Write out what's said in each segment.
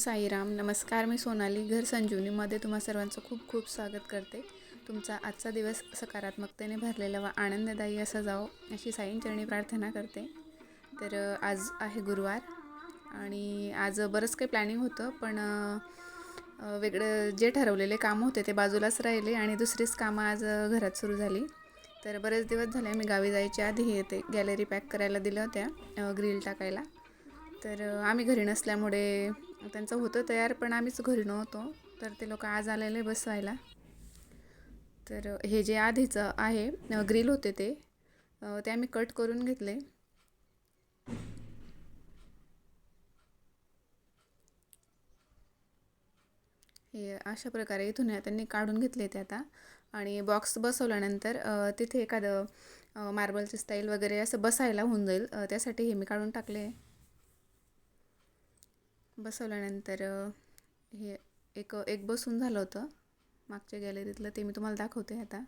साईराम नमस्कार मी सोनाली घर संजीवनीमध्ये तुम्हा सर्वांचं खूप खूप स्वागत करते. तुमचा आजचा दिवस सकारात्मकतेने भरलेला व आनंददायी असा जाओ अशी साईंचरणी प्रार्थना करते. तर आज आहे गुरुवार आणि आज बरंच काही प्लॅनिंग होतं पण वेगळं जे ठरवलेले कामं होते ते बाजूलाच राहिले आणि दुसरीच कामं आज घरात सुरू झाली. तर बरेच दिवस झाले मी गावी जायच्या आधी येते गॅलरी पॅक करायला दिल्या होत्या ग्रिल टाकायला. तर आम्ही घरी नसल्यामुळे त्यांचं होतं तयार पण आम्हीच घरी नव्हतो. तर ते लोक आज आलेले बसवायला. तर हे जे आधीचं आहे ग्रिल होते ते ते आम्ही कट करून घेतले. हे अशा प्रकारे इथून त्यांनी काढून घेतले ते आता. आणि बॉक्स बसवल्यानंतर तिथे एखादं मार्बलचे मार्बलची स्टाईल वगैरे असं बसायला होऊन जाईल. त्यासाठी हे मी काढून टाकले. बसवल्यानंतर हे एक एक बसून झालं होतं. मागच्या गॅलरीतलं ते मी तुम्हाला दाखवते आता.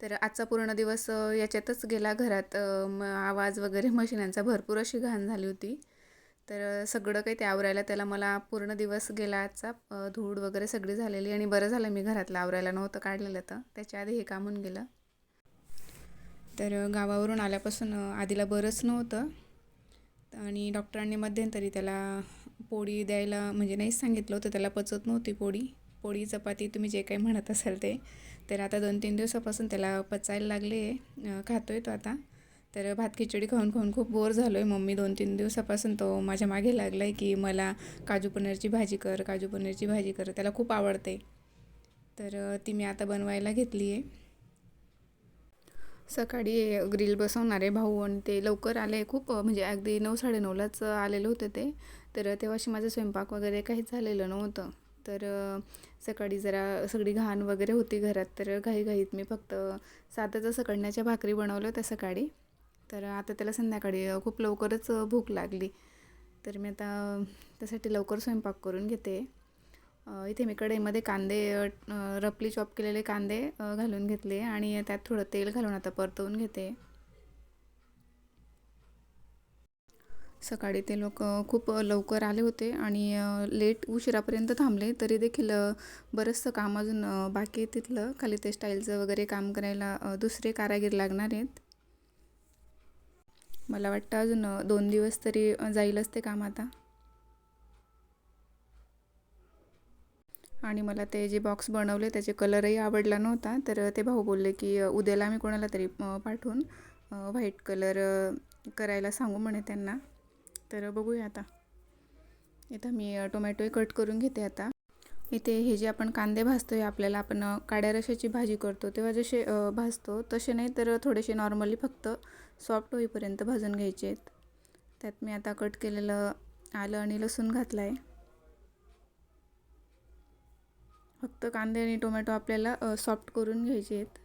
तर आजचा पूर्ण दिवस याच्यातच गेला घरात. म आवाज वगैरे मशिनांचा भरपूर अशी घाण झाली होती. तर सगळं काही ते आवरायला त्याला मला पूर्ण दिवस गेला आजचा. धूळ वगैरे सगळी झालेली आणि बरं झालं मी घरातलं. आवरायला नव्हतं काढलेलं तर. त्याच्या आधी हे काम होऊन गेलं. तर गावावरून आल्यापासून आधीला बरंच नव्हतं. आणि डॉक्टरांनी मध्यंतरी त्याला पोळी द्यायला म्हणजे नाहीच सांगितलं होतं त्याला पचत नव्हती पोळी. पोळी चपाती तुम्ही जे काही म्हणत असाल ते. तर आता दोन तीन दिवसापासून त्याला पचायला लागले खातो आहे तो आता. तर भात खिचडी खाऊन खाऊन खूप बोर झालो आहे मम्मी. दोन तीन दिवसापासून तो माझ्या मागे लागला आहे की मला काजू पनीरची भाजी कर काजू पनीरची भाजी कर. त्याला खूप आवडते. तर ती मी आता बनवायला घेतली आहे. सकाळी ग्रिल बसवणारे भाऊ आणि ते लवकर आले. खूप म्हणजे अगदी नऊ साडेनऊलाच आलेले होते ते. तर तेव्हाशी माझं स्वयंपाक वगैरे काहीच झालेलं नव्हतं. तर सकाळी जरा सगळी घाण वगैरे होती घरात तर घाईघाईत मी फक्त साधंच सकडण्याच्या भाकरी बनवल्या होत्या सकाळी. तर आता त्याला संध्याकाळी खूप लवकरच भूक लागली. तर मी आता त्यासाठी लवकर स्वयंपाक करून घेते. इथे मी कढईमध्ये कांदे रपली चॉप केलेले कांदे घालून घेतले आणि त्यात थोडं तेल घालून आता परतवून घेते. सकाळी ते लोक खूप लवकर आले होते आणि लेट उशिरापर्यंत थांबले. तरी देखील बरंचसं काम अजून बाकी आहे तिथलं. खाली ते स्टाईलचं वगैरे काम करायला दुसरे कारागीर लागणार आहेत. मला वाटतं अजून दोन दिवस तरी जाईलच ते काम आता. आणि मला ते जे बॉक्स बनवले त्याचे कलरही आवडला नव्हता. तर ते भाऊ बोलले की उद्याला आम्ही कोणाला तरी पाठवून व्हाईट कलर करायला सांगू म्हणे त्यांना. तर बघूया आता. इथं मी टोमॅटोही कट करून घेते आता. इथे हे जे आपण कांदे भाजतो आहे आपल्याला आपण काड्या रशाची भाजी करतो तेव्हा जसे भाजतो तसे नाही तर थोडेसे नॉर्मली फक्त सॉफ्ट होईपर्यंत भाजून घ्यायचे आहेत. त्यात मी आता कट केलेलं आलं आणि लसूण घातलं आहे फक्त कांदे आणि टोमॅटो आपल्याला सॉफ्ट करून घ्यायचे आहेत.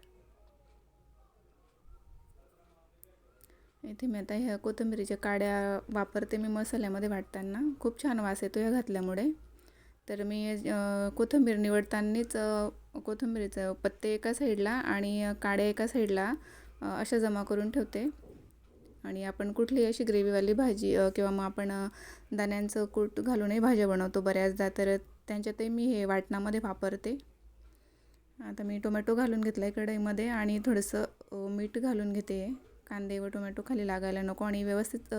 इथे मी आता ह्या कोथिंबिरीच्या काड्या वापरते मी मसाल्यामध्ये वाटताना. खूप छान वास येतो ह्या घातल्यामुळे. तर मी कोथिंबीर निवडतानाच कोथिंबीरीचं पत्ते एका साईडला आणि काड्या एका साईडला अशा जमा करून ठेवते. आणि आपण कुठली अशी ग्रेव्हीवाली भाजी किंवा मग आपण दाण्यांचं कूट घालूनही भाज्या बनवतो बऱ्याचदा तर त्यांच्यातही मी हे वाटणामध्ये वापरते. आता मी टोमॅटो घालून घेतला आहे कढईमध्ये आणि थोडंसं मीठ घालून घेते. कांदे व टोमॅटो खाली लागायला नको आणि व्यवस्थित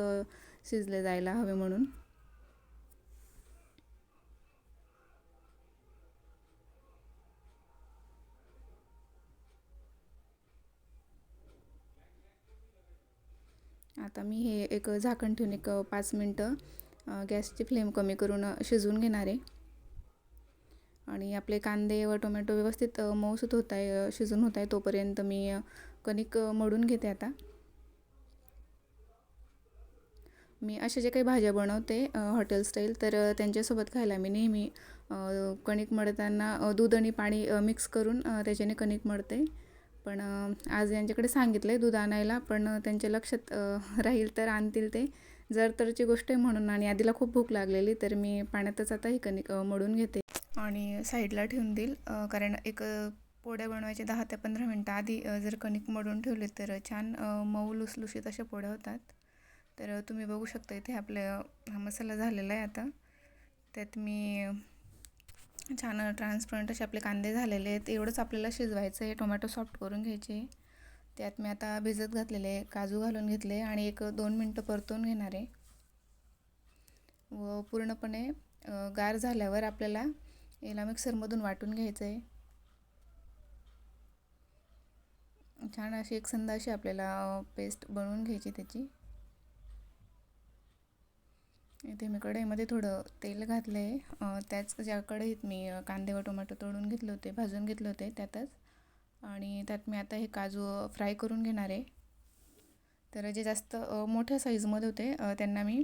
शिजले जायला हवे म्हणून. आता मी हे एक झाकण ठेवून एक पाच मिनटं गॅसची फ्लेम कमी करून शिजून शिजवून घेणार आहे. आणि आपले कांदे व टोमॅटो व्यवस्थित अ, मऊसूत होत आहे शिजून होत आहे तोपर्यंत मी कणिक मळून घेते आता. मी अशा जे काही भाज्या बनवते हॉटेल स्टाईल तर त्यांच्यासोबत खायला मी नेहमी कणिक मळताना दूध आणि पाणी मिक्स करून त्याच्याने कणिक मळते. पण आज यांच्याकडे सांगितलं आहे दूध आणायला पण त्यांच्या लक्षात राहील तर आणतील ते. जर तरची गोष्ट आहे म्हणून आणि आधीला खूप भूक लागलेली तर मी पाण्यातच आता ही कणिक मळून घेते. आणि साईडला ठेवून देईल कारण एक पोळ्या बनवायच्या दहा ते पंधरा मिनटं आधी जर कणिक मळून ठेवले तर छान मऊ लुसलुशीत अशा पोळ्या होतात. तर तुम्ही बघू शकता इथे आपलं हा मसाला झालेला आहे आता. त्यात मी छान ट्रान्सपरंट असे आपले कांदे झालेले आहेत. एवढंच आपल्याला शिजवायचं आहे. टोमॅटो सॉफ्ट करून घ्यायचे. त्यात मी आता भिजत घातलेले काजू घालून घेतले आणि एक दोन मिनटं परतून घेणार आहे. व पूर्णपणे गार झाल्यावर आपल्याला याला मिक्सरमधून वाटून घ्यायचं आहे. छान अशी एक संद अशी आपल्याला पेस्ट बनवून घ्यायची त्याची. इथे मी कढईमध्ये थोडं तेल घातलं आहे त्याच ज्या कढईत मी कांदे व टोमॅटो तळून घेतले होते भाजून घेतले होते त्यातच. आणि त्यात मी आता हे काजू फ्राय करून घेणार आहे. तर जे जास्त मोठ्या साईजमध्ये होते त्यांना मी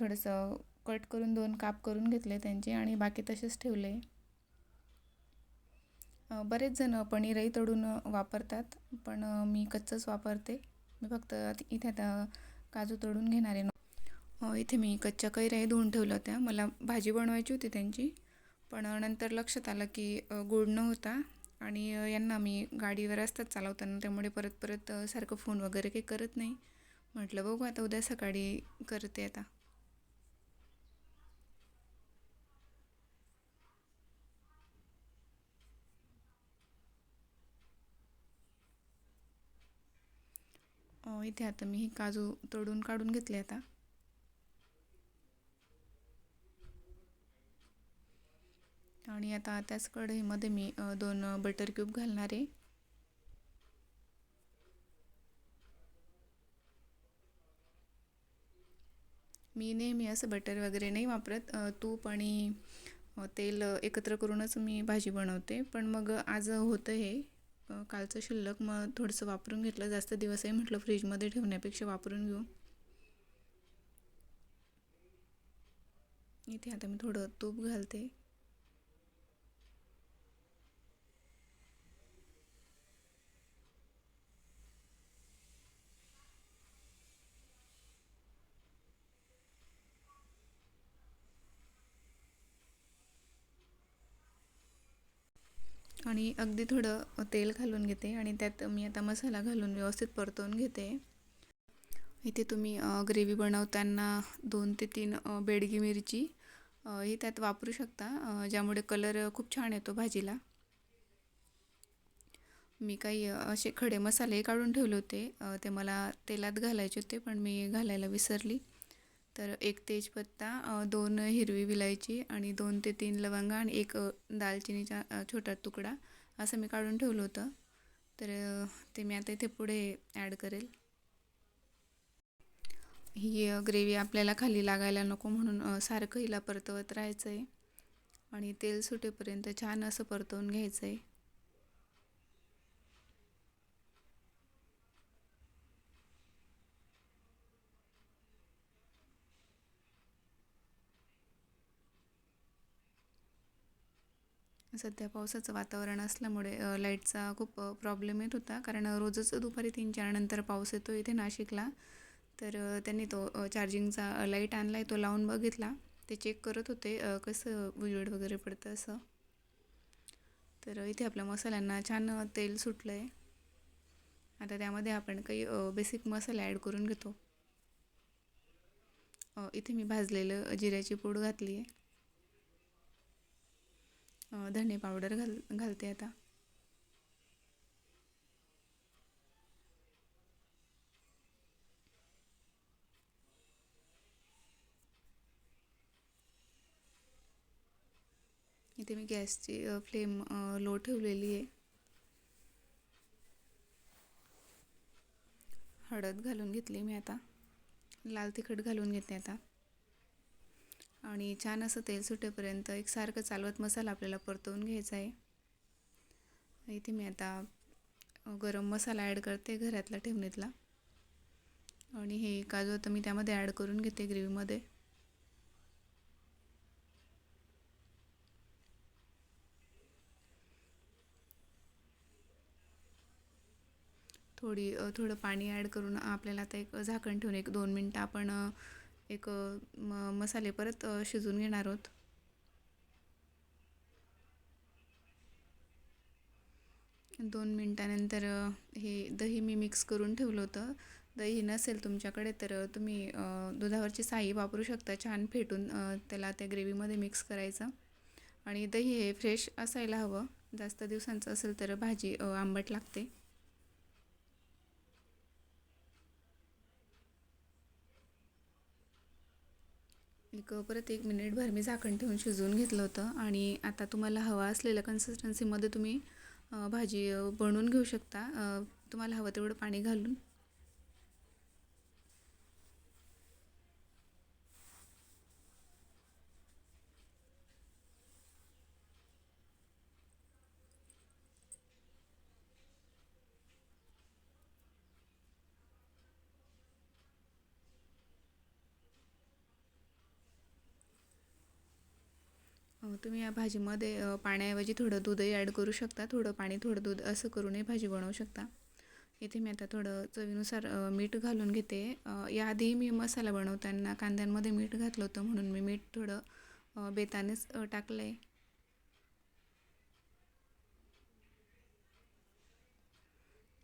थोडंसं कट करून दोन काप करून घेतले त्यांचे आणि बाकी तसेच ठेवले. बरेच जण पनीरही तळून वापरतात पण मी कच्चंच वापरते. मी फक्त इथे आता काजू तळून घेणार आहे. इथे मी कच्च्या कैऱ्याही धुवून ठेवल्या होत्या. मला भाजी बनवायची होती त्यांची. पण नंतर लक्षात आलं की गुड न होता आणि यांना मी गाडीवर असतात चालवताना त्यामुळे परत परत सारखं फोन वगैरे काही करत नाही. म्हटलं बघू आता उद्या सकाळी करते आता. इथे आता मी काजू तोडून काढून घेतले आता. आणि आता त्याच कढईमध्ये मी दोन बटर क्यूब घालणार आहे. मी नेहमी असं बटर वगैरे नाही वापरत. तूप आणि तेल एकत्र करूनच मी भाजी बनवते. पण मग आज होतं हे. कालचं शिल्लक मग थोडंसं वापरून घेतलं. जास्त दिवस आहे म्हटलं फ्रीजमध्ये ठेवण्यापेक्षा वापरून घेऊ. इथे आता मी थोडं तूप घालते. आणि अगदी थोडं तेल घालून घेते आणि त्यात मी आता मसाला घालून व्यवस्थित परतवून घेते. इथे तुम्ही ग्रेव्ही बनवताना दोन ते तीन बेडगी मिरची ही त्यात वापरू शकता ज्यामुळे कलर खूप छान येतो भाजीला. मी काही असे खडे मसाले काढून ठेवले होते ते मला तेलात घालायचे होते पण मी घालायला विसरली. तर एक तेजपत्ता दोन हिरवी विलायची आणि दोन ते तीन लवंगा आणि एक दालचिनीचा छोटा तुकडा. असं मी काढून ठेवलं होतं. तर ते मी आता इथे पुढे ॲड करेल. ही ग्रेव्ही आपल्याला खाली लागायला नको म्हणून सारखं हिला परतवत राहायचं आहे आणि तेल सुटेपर्यंत छान असं परतवून घ्यायचं आहे सध्या पावसाचं वातावरण असल्यामुळे लाईटचा खूप प्रॉब्लेम येत होता. कारण रोजच दुपारी तीन चार नंतर पाऊस येतो इथे नाशिकला. तर त्यांनी तो चार्जिंगचा लाइट आणला आहे तो लावून बघितला. ते चेक करत होते कसं उजेड वगैरे पडतं असं. तर इथे आपल्या मसाल्यांना छान तेल सुटलं आहे आता त्यामध्ये आपण काही बेसिक मसाले ॲड करून घेतो. इथे मी भाजलेलं जिऱ्याची पूड घातली आहे धने पावडर घाल घालते आता. इथे मी गॅसची फ्लेम लो ठेवलेली आहे. हळद घालून घेतली मी आता. लाल तिखट घालून घेते आता. आणि छान असं तेल सुटेपर्यंत एकसारखं चालवत मसाला आपल्याला परतवून घ्यायचा आहे. इथे मी आता गरम मसाला ॲड करते घरातला ठेवणीतला. आणि हे काजू आता मी त्यामध्ये ॲड करून घेते ग्रेव्हीमध्ये. थोडी थोडं पाणी ॲड करून आपल्याला आता एक झाकण ठेवून एक दोन मिनटं आपण एक म मसाले परत शिजवून घेणार आहोत. दोन मिनटानंतर हे दही मी मिक्स करून ठेवलं होतं. दही नसेल तुमच्याकडे तर तुम्ही दुधावरची साई वापरू शकता. छान फेटून त्याला त्या ग्रेव्हीमध्ये मिक्स करायचं. आणि दही हे फ्रेश असायला हवं. जास्त दिवसांचं असेल तर भाजी आंबट लागते. एक परत एक मिनिटभर मी झाकण ठेवून शिजवून घेतलं होतं. आणि आता तुम्हाला हवा असलेल्या कन्सिस्टन्सीमध्ये तुम्ही भाजी बनवून घेऊ शकता. तुम्हाला हवं तेवढं पाणी घालून तुम्ही या भाजीमध्ये पाण्याऐवजी थोडं दूधही ॲड करू शकता. थोडं पाणी थोडं दूध असं करूनही भाजी बनवू शकता. इथे मी आता थोडं चवीनुसार मीठ घालून घेते. याआधी मी मसाला बनवताना कांद्यांमध्ये मीठ घातलं होतं म्हणून मी मीठ थोडं बेतानेच टाकलं आहे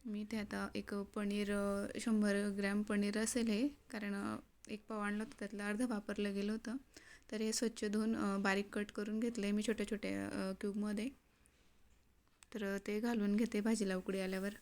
मी ते आता एक पनीर शंभर ग्रॅम पनीर असेल हे कारण एक पाव आणलं होतं त्यातलं अर्धं वापरलं गेलं होतं. तर हे स्वच्छ धुवून बारीक कट करून घेतले मी छोट्या छोट्या क्यूबमध्ये. तर ते घालून घेते भाजीला उकडी आल्यावर.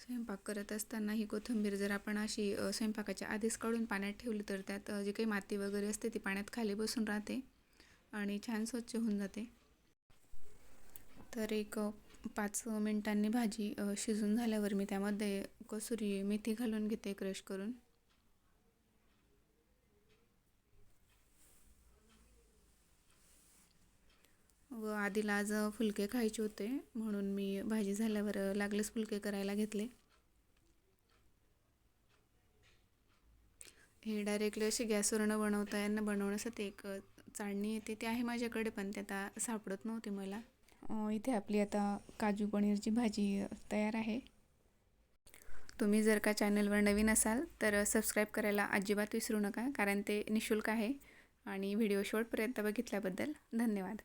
स्वयंपाक करत असताना ही कोथिंबीर जर आपण अशी स्वयंपाकाच्या आधीच काढून पाण्यात ठेवली तर त्यात जी काही माती वगैरे असते ती पाण्यात खाली बसून राहते. आणि छान स्वच्छ होऊन जाते. तर एक पाच मिनटांनी भाजी शिजून झाल्यावर मी त्यामध्ये कसुरी मेथी घालून घेते क्रश करून. व आधीला आज फुलके खायचे होते म्हणून मी भाजी झाल्यावर लागलेच फुलके करायला घेतले. हे डायरेक्टली असे गॅसवर न बनवता यांना बनवण्यासाठी एक चाळणी येते ते आहे माझ्याकडे पण ते आता सापडत नव्हते मला. इथे आपली आता काजू पनीरची भाजी तयार आहे. तुम्ही जर का चॅनलवर नवीन असाल तर सबस्क्राईब करायला अजिबात विसरू नका कारण ते निशुल्क आहे. आणि व्हिडिओ शेवटपर्यंत बघितल्याबद्दल धन्यवाद.